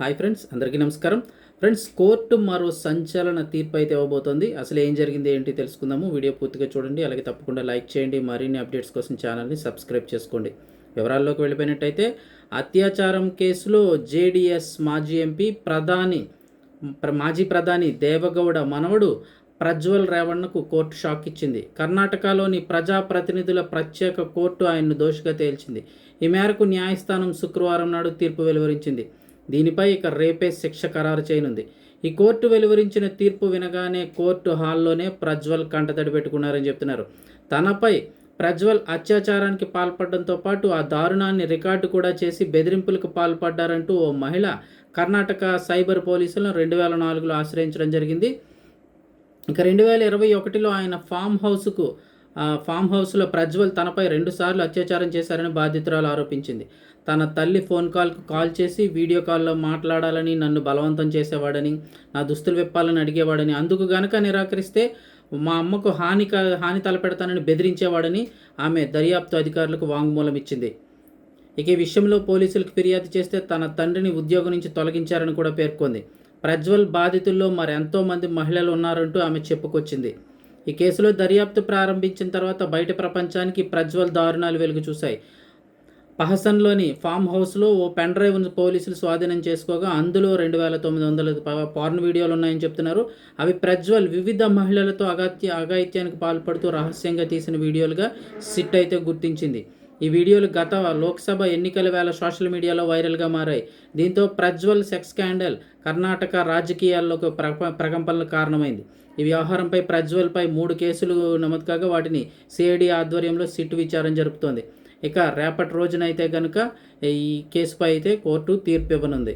Hi friends అందరికీ నమస్కారం. Friends court మరో సంచలన తీర్పు అయితే ఇవ్వబోతోంది. అసలు ఏం జరిగింది ఏంటి తెలుసుకుందాము. వీడియో పూర్తిగా చూడండి అలాగే తప్పకుండా లైక్ చేయండి మరిన్ని అప్డేట్స్ కోసం ఛానల్ని సబ్స్క్రైబ్ చేసుకోండి. వివరాల్లోకి వెళ్ళిపోయినట్టయితే అత్యాచారం కేసులో జేడిఎస్ మాజీ ఎంపీ ప్రధాని మాజీ ప్రధాని దేవగౌడ మనవడు ప్రజ్వల్ రేవణ్ణకు కోర్టు షాక్ ఇచ్చింది. కర్ణాటకలోని ప్రజాప్రతినిధుల ప్రత్యేక కోర్టు ఆయన్ను దోషిగా తేల్చింది. ఈ మేరకు న్యాయస్థానం శుక్రవారం నాడు తీర్పు వెలువరించింది. దీనిపై ఇక రేపే శిక్ష ఖరారు చేయనుంది. ఈ కోర్టు వెలువరించిన తీర్పు వినగానే కోర్టు హాల్లోనే ప్రజ్వల్ కంటతడి పెట్టుకున్నారని చెప్తున్నారు. తనపై ప్రజ్వల్ అత్యాచారానికి పాల్పడడంతో పాటు ఆ దారుణాన్ని రికార్డు కూడా చేసి బెదిరింపులకు పాల్పడ్డారంటూ ఓ మహిళ కర్ణాటక సైబర్ పోలీసులను రెండు వేల నాలుగులో ఆశ్రయించడం జరిగింది. ఇక రెండు వేల ఇరవై ఒకటిలో ఆయన ఫామ్ హౌస్కు ఫామ్ హౌస్లో ప్రజ్వల్ తనపై రెండుసార్లు అత్యాచారం చేశారని బాధితురాలు ఆరోపించింది. తన తల్లి ఫోన్ కాల్కు కాల్ చేసి వీడియో కాల్లో మాట్లాడాలని నన్ను బలవంతం చేసేవాడని నా దుస్తులు విప్పాలని అడిగేవాడని అందుకు గనక నిరాకరిస్తే మా అమ్మకు హాని హాని తలపెడతానని బెదిరించేవాడని ఆమె దర్యాప్తు అధికారులకు వాంగ్మూలం ఇచ్చింది. ఇక ఈ విషయంలో పోలీసులకు ఫిర్యాదు చేస్తే తన తండ్రిని ఉద్యోగం నుంచి తొలగించారని కూడా పేర్కొంది. ప్రజ్వల్ బాధితుల్లో మరెంతో మంది మహిళలు ఉన్నారంటూ ఆమె చెప్పుకొచ్చింది. ఈ కేసులో దర్యాప్తు ప్రారంభించిన తర్వాత బయట ప్రపంచానికి ప్రజ్వల్ దారుణాలు వెలుగు చూశాయి. పహసన్లోని ఫామ్ హౌస్లో ఓ పెన్ డ్రైవ్ను పోలీసులు స్వాధీనం చేసుకోగా అందులో రెండు వేల తొమ్మిది వందల పార్న్ వీడియోలు ఉన్నాయని చెప్తున్నారు. అవి ప్రజ్వల్ వివిధ మహిళలతో అగత్య అఘాయిత్యానికి పాల్పడుతూ రహస్యంగా తీసిన వీడియోలుగా సిట్ అయితే గుర్తించింది. ఈ వీడియోలు గత లోక్సభ ఎన్నికల వేళ సోషల్ మీడియాలో వైరల్గా మారాయి. దీంతో ప్రజ్వల్ సెక్స్ స్కాండల్ కర్ణాటక రాజకీయాల్లోకి ప్ర ప్రకంపనలకు కారణమైంది. ఈ వ్యవహారంపై ప్రజ్వల్పై మూడు కేసులు నమోదు కాగా వాటిని సిఐడి ఆధ్వర్యంలో సిట్ విచారణ జరుపుతోంది. ఇక రేపటి రోజునైతే కనుక ఈ కేసుపై అయితే కోర్టు తీర్పు ఇవ్వనుంది.